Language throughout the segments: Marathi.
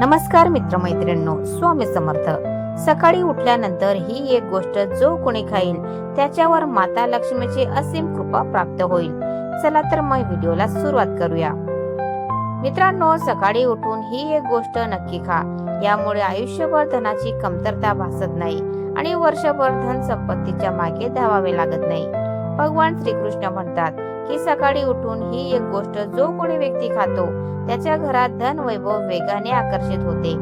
नमस्कार मित्रमैत्रिणींनो स्वामी समर्थ. सकाळी उठल्यानंतर ही एक गोष्ट जो कोणी खाईल त्याच्यावर माता लक्ष्मीची असीम कृपा प्राप्त होईल. चला तर मग व्हिडिओला सुरुवात करूया. मित्रांनो सकाळी उठून ही एक गोष्ट नक्की खा. यामुळे आयुष्यभर धनाची कमतरता भासत नाही आणि वर्षभर धन संपत्तीच्या मागे धावावे लागत नाही. भगवान श्रीकृष्ण म्हणतात की सकाळी उठून ही एक गोष्ट जो कोणी व्यक्ती खातो त्याच्या घरात धन वैभव वेगाने आकर्षित होते.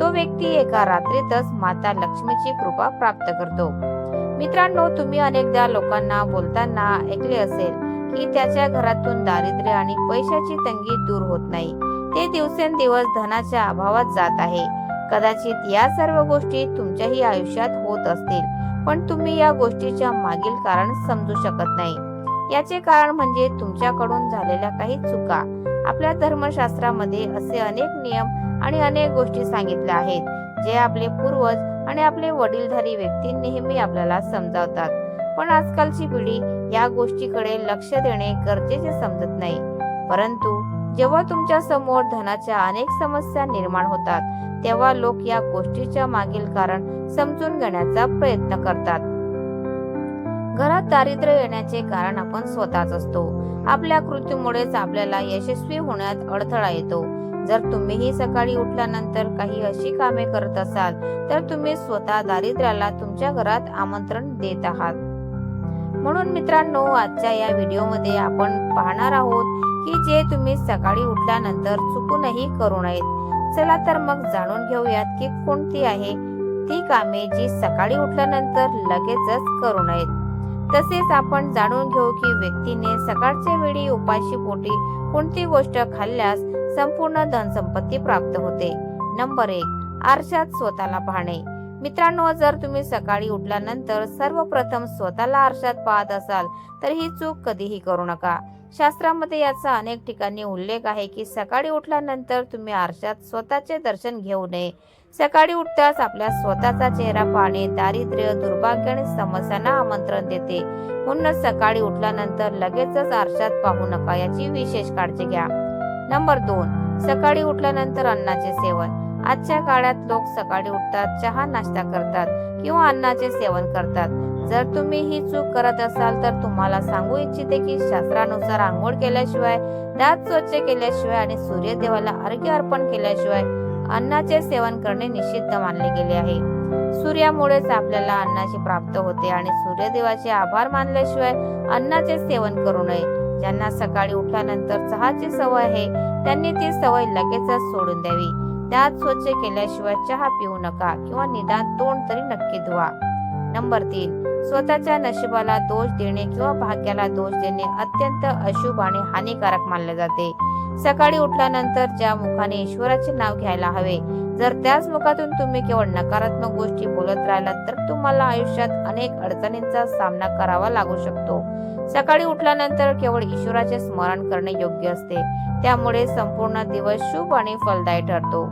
तो व्यक्ती एका रात्रीतच माता लक्ष्मीची कृपा प्राप्त करतो. मित्रांनो तुम्ही अनेकदा लोकांना बोलताना ऐकले असेल की त्याच्या घरातून दारिद्र्य आणि पैशाची तंगी दूर होत नाही. ते दिवसेंदिवस धनाच्या अभावात जात आहे. कदाचित या सर्व गोष्टी तुमच्याही आयुष्यात होत असतील पण तुम्ही या गोष्टीच्या मागील कारण समजू शकत नाही. याचे कारण म्हणजे तुमच्याकडून झालेल्या काही चुका. आपल्या धर्मशास्त्रामध्ये असे अनेक नियम आणि अनेक गोष्टी सांगितल्या आहेत जे आपले पूर्वज आणि आपले वडीलधारी व्यक्ती नेहमी आपल्याला समजावतात. पण आजकालची पिढी या गोष्टीकडे लक्ष देणे गरजेचे समजत नाही. परंतु जेव्हा तुमच्यासमोर धनाच्या अनेक समस्या निर्माण होतात तेव्हा लोक या गोष्टीच्या मागील कारण समजून घेण्याचा प्रयत्न करतात. घरात दारिद्र्य येण्याचे कारण आपण स्वतःच असतो. आपल्या कृतीमुळेच आपल्याला यशस्वी होण्यात अडथळा येतो. जर तुम्हीही सकाळी उठल्यानंतर काही अशी कामे करत असाल तर तुम्ही स्वतः दारिद्र्याला तुमच्या घरात आमंत्रण देत आहात. म्हणून मित्रांनो आजच्या या व्हिडिओमध्ये आपण पाहणार आहोत की जे तुम्ही सकाळी उठल्यानंतर चुकूनही करू नयेत. चला तर मग जाणून घेऊयात की कोणती आहे ती कामे जी सकाळी उठल्यानंतर लगेचच करू नयेत. तसेच आपण जाणून घेऊ की व्यक्तीने सकाळच्या वेळी उपाशी पोटी कोणती गोष्ट खाल्ल्यास संपूर्ण धनसंपत्ती प्राप्त होते. नंबर एक आरशात स्वतःला पाहणे. मित्रांनो जर तुम्ही सकाळी उठल्यानंतर सर्वप्रथम स्वतःला आरशात पाहत असाल तर ही चूक कधीही करू नका. शास्त्रामध्ये याचा अनेक ठिकाणी उल्लेख आहे की सकाळी उठल्यानंतर तुम्ही आरशात स्वतःचे दर्शन घेऊ नये. सकाळी उठताच आपल्या स्वतःचा चेहरा पाहणे दारिद्र्य दुर्भाग्य आणि समस्यांना आमंत्रण देते. म्हणूनच सकाळी उठल्यानंतर लगेचच आरशात पाहू नका याची विशेष काळजी घ्या. नंबर दोन सकाळी उठल्यानंतर अन्नाचे सेवन. आजच्या काळात लोक सकाळी उठतात चहा नाश्ता करतात किंवा अन्नाचे सेवन करतात. जर तुम्ही ही चूक करत असाल तर तुम्हाला सांगू इच्छिते की शास्त्रानुसार आंघोळ केल्याशिवाय दात स्वच्छ केल्याशिवाय आणि सूर्यदेवाला अर्घ्य अर्पण केल्याशिवाय अन्नाचे सेवन करणे निषिद्ध मानले गेले आहे. सूर्यामुळेच आपल्याला अन्नाची प्राप्त होते आणि सूर्यदेवाचे आभार मानल्याशिवाय अन्नाचे सेवन करू नये. ज्यांना सकाळी उठल्यानंतर चहाची सवय आहे त्यांनी ती सवय लगेचच सोडून द्यावी. त्यात स्वच्छ केल्याशिवाय चहा पिऊ नका किंवा निदान तोंड तरी नक्की धुवा. नंबर तीन. स्वतःच्या नशिबाला दोष देणे किंवा भाग्याला दोष देणे अत्यंत अशुभ आणि हानिकारक मानले जाते. सकाळी उठल्यानंतर ज्या मुखाने ईश्वराचे नाव घ्यायला हवे जर त्याच मुखातून तुम्ही केवळ नकारात्मक गोष्टी बोलत राहिलात तर तुम्हाला आयुष्यात अनेक अडचणींचा सामना करावा लागू शकतो. सकाळी उठल्यानंतर केवळ ईश्वराचे स्मरण करणे योग्य असते. त्यामुळे संपूर्ण दिवस शुभ आणि फलदायी ठरतो.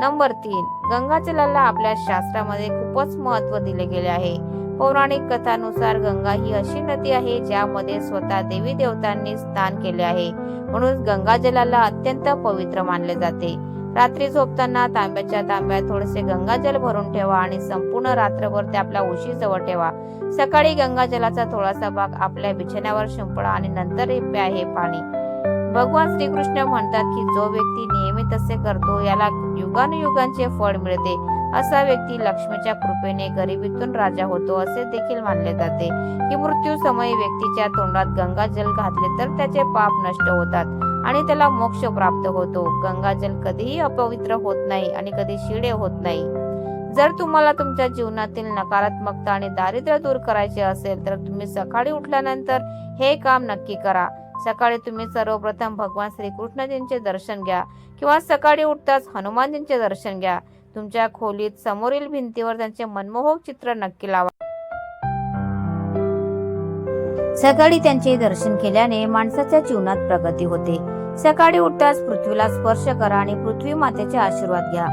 नंबर तीन. गंगाजलाला आपल्या शास्त्रामध्ये खूपच महत्त्व दिले गेले आहे. पौराणिक कथानुसार गंगा ही अशी नदी आहे ज्यामध्ये स्वतः देवी देवतांनी स्नान केले आहे. म्हणून गंगाजलाला अत्यंत पवित्र मानले जाते. रात्री झोपताना तांब्याच्या तांब्यात थोडेसे गंगाजल भरून ठेवा आणि संपूर्ण रात्रभर ते आपल्या उशीजवळ ठेवा. सकाळी गंगाजलाचा थोडासा भाग आपल्या बिछाण्यावर शिंपडा आणि नंतर हे प्या हे पाणी. भगवान श्रीकृष्ण म्हणतात की जो व्यक्ती नेहमी तसे करतो याला युगानुयुगांचे फळ मिळते. असा व्यक्ती लक्ष्मीच्या कृपेने गरिबीतून राजा होतो असे देखील मानले जाते. की मृत्यू समयी व्यक्तीच्या तोंडात गंगाजल घातले तर त्याचे पाप नष्ट होतात आणि त्याला मोक्ष प्राप्त होतो. गंगाजल कधीही अपवित्र होत नाही आणि कधी शिडे होत नाही. जर तुम्हाला तुमच्या जीवनातील नकारात्मकता आणि दारिद्र्य दूर करायचे असेल तर तुम्ही सकाळी उठल्यानंतर हे काम नक्की करा. सकाळी तुम्ही सर्वप्रथम भगवान श्रीकृष्णजींचे दर्शन घ्या किंवा सकाळी उठताच हनुमानजींचे दर्शन घ्या. तुमच्या खोलीत समोरील भिंतीवर त्यांचे मनमोहक चित्र नक्की लावा. सकाळी त्यांचे दर्शन केल्याने माणसाच्या जीवनात प्रगती होते. सकाळी उठताच पृथ्वीला स्पर्श करा आणि पृथ्वी मातेचे आशीर्वाद घ्या.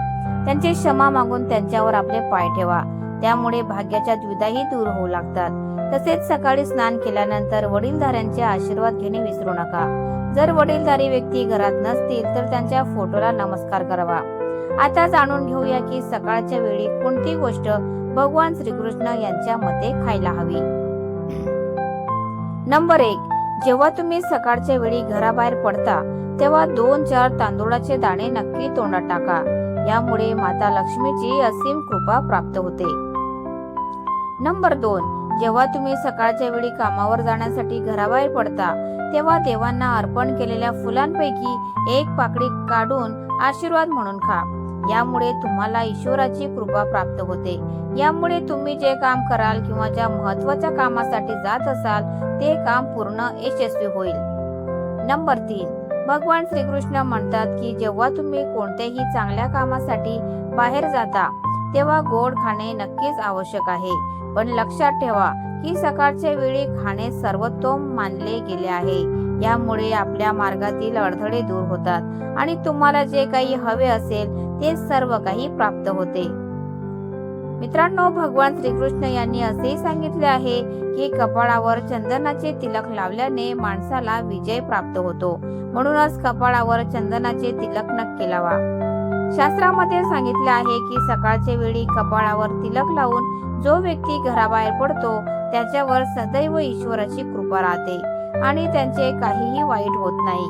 त्यांची क्षमा मागून त्यांच्यावर आपले पाय ठेवा. त्यामुळे भाग्याच्या द्विधाही दूर होऊ लागतात. तसेच सकाळी स्नान केल्यानंतर वडीलधाऱ्यांचे आशीर्वाद घेणे विसरू नका. जर वडीलधारी व्यक्ती घरात नसतील तर त्यांच्या फोटोला नमस्कार करावा. आता जाणून घेऊया की सकाळच्या वेळी कोणती गोष्ट भगवान श्रीकृष्ण यांच्या मते खायला हवी? नंबर एक जेव्हा तुम्ही सकाळच्या वेळी घराबाहेर पडता तेव्हा दोन चार तांदूळाचे दाणे नक्की तोंडात टाका. यामुळे माता लक्ष्मीची असीम कृपा प्राप्त होते. नंबर दोन जेव्हा तुम्ही सकाळच्या वेळी कामावर जाण्यासाठी घराबाहेर पडता तेव्हा देवांना अर्पण केलेल्या फुलांपैकी एक पाकळी काढून आशीर्वाद म्हणून खा. यामुळे तुम्हाला ईश्वराची कृपा प्राप्त होते. यामुळे तुम्ही जे काम कराल किंवा ज्या महत्त्वाच्या कामासाठी जात असाल ते काम पूर्ण यशस्वी होईल. नंबर तीन. भगवान श्रीकृष्ण म्हणतात की जेव्हा तुम्ही कोणत्याही चांगल्या कामासाठी बाहेर जाता तेव्हा गोड खाणे नक्कीच आवश्यक आहे. पण लक्षात ठेवा की सकाळच्या वेळी खाणे सर्वोत्तम मानले गेले आहे. यामुळे आपल्या मार्गातील अडथळे दूर होतात आणि तुम्हाला जे काही हवे असेल ते सर्व काही प्राप्त होते. मित्रांनो भगवान श्रीकृष्ण यांनी असेही सांगितले आहे की कपाळावर चंदनाचे तिलक लावल्याने माणसाला विजय प्राप्त होतो. म्हणूनच कपाळावर चंदनाचे तिलक नक्की लावा. शास्त्रामध्ये सांगितले आहे की सकाळच्या वेळी कपाळावर तिलक लावून जो व्यक्ती घराबाहेर पडतो त्याच्यावर सदैव ईश्वराची कृपा राहते. आणि त्यांचे काहीही वाईट होत नाही.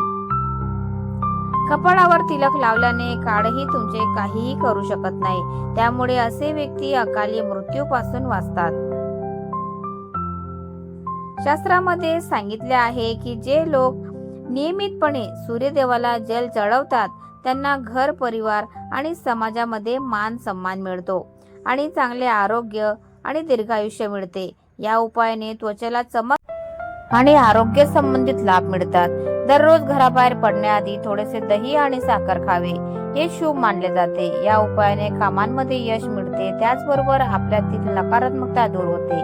कपाळावर तिलक लावल्याने काळही तुमचे काहीही करू शकत नाही. त्यामुळे असे व्यक्ती अकाली मृत्यूपासून वाचतात. शास्त्रामध्ये सांगितले आहे की जे लोक नियमितपणे सूर्यदेवाला जल चढवतात त्यांना घर परिवार आणि समाजामध्ये मान सन्मान मिळतो आणि चांगले आरोग्य आणि दीर्घायुष्य मिळते. या उपायाने त्वचेला चमक आणि आरोग्य संबंधित लाभ मिळतात. दररोज घराबाहेर पडण्याआधी थोडेसे दही आणि साखर खावे. हे शुभ मानले जाते. या उपायाने कामांमध्ये यश मिळते. त्याचबरोबर आपल्यातील नकारात्मकता दूर होते.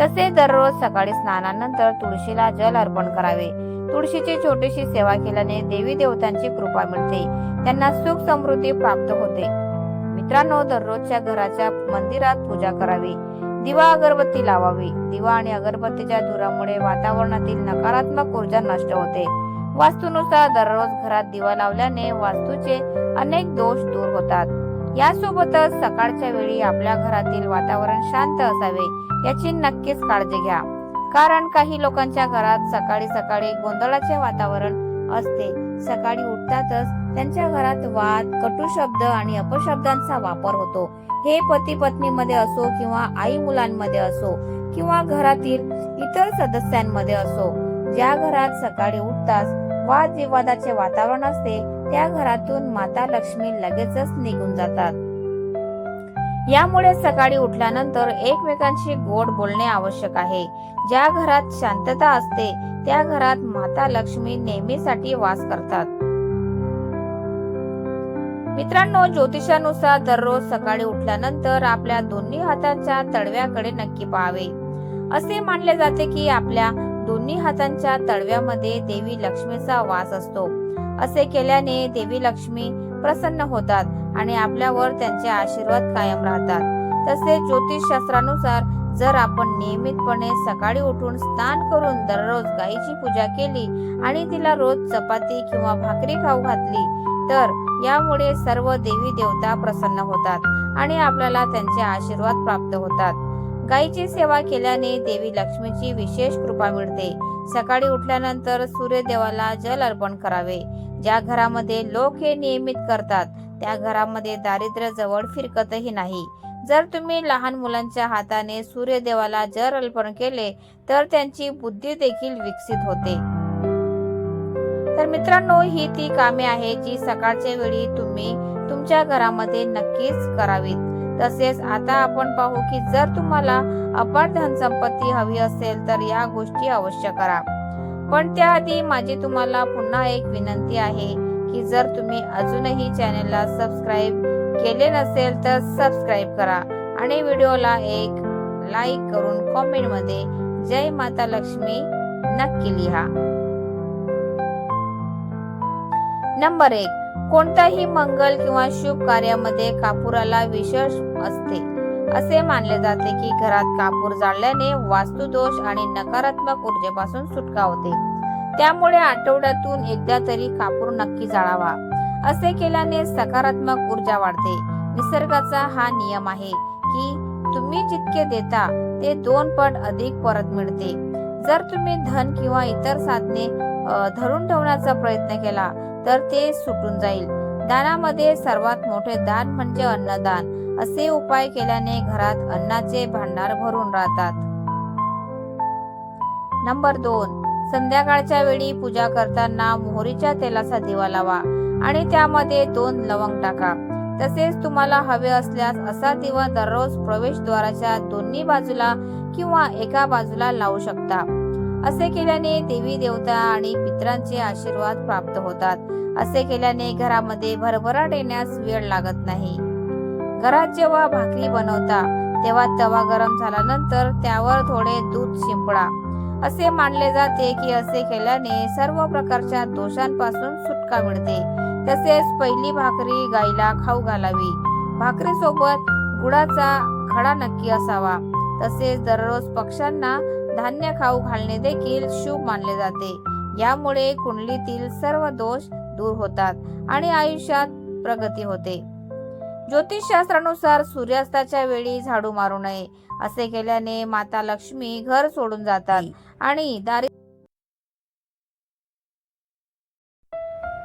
तसे दररोज सकाळी स्नानानंतर तुळशीला जल अर्पण करावे. तुळशीची छोटीशी सेवा केल्याने देवी देवतांची कृपा मिळते. त्यांना सुख समृद्धी प्राप्त होते. मित्रांनो दररोजच्या घराच्या मंदिरात पूजा करावी. दिवा अगरबत्ती लावावी. दिवा आणि अगरबत्तीच्या धुरामुळे वातावरणातील नकारात्मक ऊर्जा नष्ट होते. वास्तूनुसार दररोज घरात दिवा लावल्याने वास्तूचे अनेक दोष दूर होतात. यासोबतच सकाळच्या वेळी आपल्या घरातील वातावरण शांत असावे याची नक्कीच काळजी घ्या. कारण काही लोकांच्या घरात सकाळी सकाळी गोंधळाचे वातावरण असते. सकाळी उठतातच त्यांच्या घरात वाद कटू शब्द आणि अपशब्दांचा वापर होतो. हे पती पत्नीमध्ये असो किंवा आई मुलांमध्ये असो किंवा घरातील इतर सदस्यांमध्ये असो ज्या घरात सकाळी उठताच वाद विवादाचे वातावरण असते त्या घरातून माता लक्ष्मी लगेचच निघून जातात. यामुळे सकाळी उठल्यानंतर एकमेकांशी गोड बोलणे आवश्यक आहे. ज्या घरात शांतता असते त्या घरात माता लक्ष्मी नेहमीसाठी वास करतात. मित्रांनो ज्योतिषानुसार दररोज सकाळी उठल्यानंतर आपल्या दोन्ही हातांच्या तळव्याकडे नक्की पाहावे. असे मानले जाते की आपल्या दोन्ही हातांच्या तळव्यामध्ये देवी लक्ष्मीचा वास असतो. असे केल्याने देवी लक्ष्मी प्रसन्न होतात आणि आपल्यावर त्यांचे आशीर्वाद कायम राहतात. तसेच ज्योतिष शास्त्रानुसार जर आपण नियमितपणे सकाळी उठून स्नान करून दररोज गायीची पूजा केली आणि तिला रोज चपाती किंवा भाकरी खाऊ घातली तर यामुळे सर्व देवी देवता प्रसन्न होतात आणि आपल्याला त्यांचे आशीर्वाद प्राप्त होतात. गायीची सेवा केल्याने देवी लक्ष्मीची विशेष कृपा मिळते. सकाळी उठल्यानंतर सूर्यदेवाला जल अर्पण करावे. ज्या घरामध्ये लोक हे नियमित करतात त्या घरामध्ये दारिद्र्य जवळ फिरकतही नाही. जर तुम्ही लहान मुलांच्या हाताने सूर्यदेवाला जर अर्पण केले तर त्यांची बुद्धी देखील विकसित होते. तर मित्रांनो ही ती कामे आहे जी सकाळच्या वेळी तुम्ही तुमच्या घरामध्ये नक्कीच करावीत. तसेच आता आपण पाहू की जर तुम्हाला अपार धनसंपत्ती हवी असेल तर या गोष्टी अवश्य करा. पण त्याआधी माझी तुम्हाला पुन्हा एक विनंती आहे की जर तुम्ही अजूनही चॅनेलला सबस्क्राईब केले नसेल तर सबस्क्राईब करा. आणि व्हिडिओला एक लाईक करून कॉमेंटमध्ये जय माता लक्ष्मी नक्की लिहा. नंबर एक कोणत्याही मंगल किंवा शुभ कार्यामध्ये कापुराला विशेष असते. असे मानले जाते की घरात कापूर जाळल्याने वास्तुदोष आणि नकारात्मक ऊर्जेपासून सुटका होते. त्यामुळे आठवड्यातून एकदा तरी कापूर नक्की जाळावा. असे केल्याने सकारात्मक ऊर्जा वाढते. निसर्गाचा हा नियम आहे की तुम्ही जितके देता ते दोन पट अधिक परत मिळते. जर तुम्ही धन किंवा इतर साधने धरून ठेवण्याचा प्रयत्न केला तर ते सुटून जाईल. दानामध्ये सर्वात मोठे दान म्हणजे अन्नदान. असे उपाय केल्याने घरात अन्नाचे भांडार भरून राहतात. नंबर दोन. संध्याकाळच्या वेळी पूजा करताना मोहरीच्या तेलाचा दिवा लावा. आणि त्यामध्ये दोन लवंग टाका. तसेच तुम्हाला हवे असल्यास असा दिवा दररोज प्रवेशद्वाराच्या दोन्ही बाजूला किंवा एका बाजूला लावू शकता. असे केल्याने देवी देवता आणि पितरांचे आशीर्वाद प्राप्त होतात. असे केल्याने घरामध्ये भरभराट येण्यास वेळ लागत नाही. घरात जेव्हा भाकरी बनवता तेव्हा तवा गरम झाल्यानंतर त्यावर थोडे दूध शिंपडा. असे मानले जाते की असे केल्याने सर्व प्रकारच्या दोषांपासून सुटका मिळते. तसेच पहिली भाकरी गाईला खाऊ घालावी. भाकरी सोबत गुळाचा खडा नक्की असावा. तसेच दररोज पक्ष्यांना धान्य खाऊ घालणे देखील शुभ मानले जाते. यामुळे कुंडलीतील सर्व दोष दूर होतात आणि आयुष्यात प्रगती होते. ज्योतिषशास्त्रानुसार सूर्यास्ताच्या वेळी झाडू मारू नये असे केल्याने माता लक्ष्मी घर सोडून जातात आणि दारि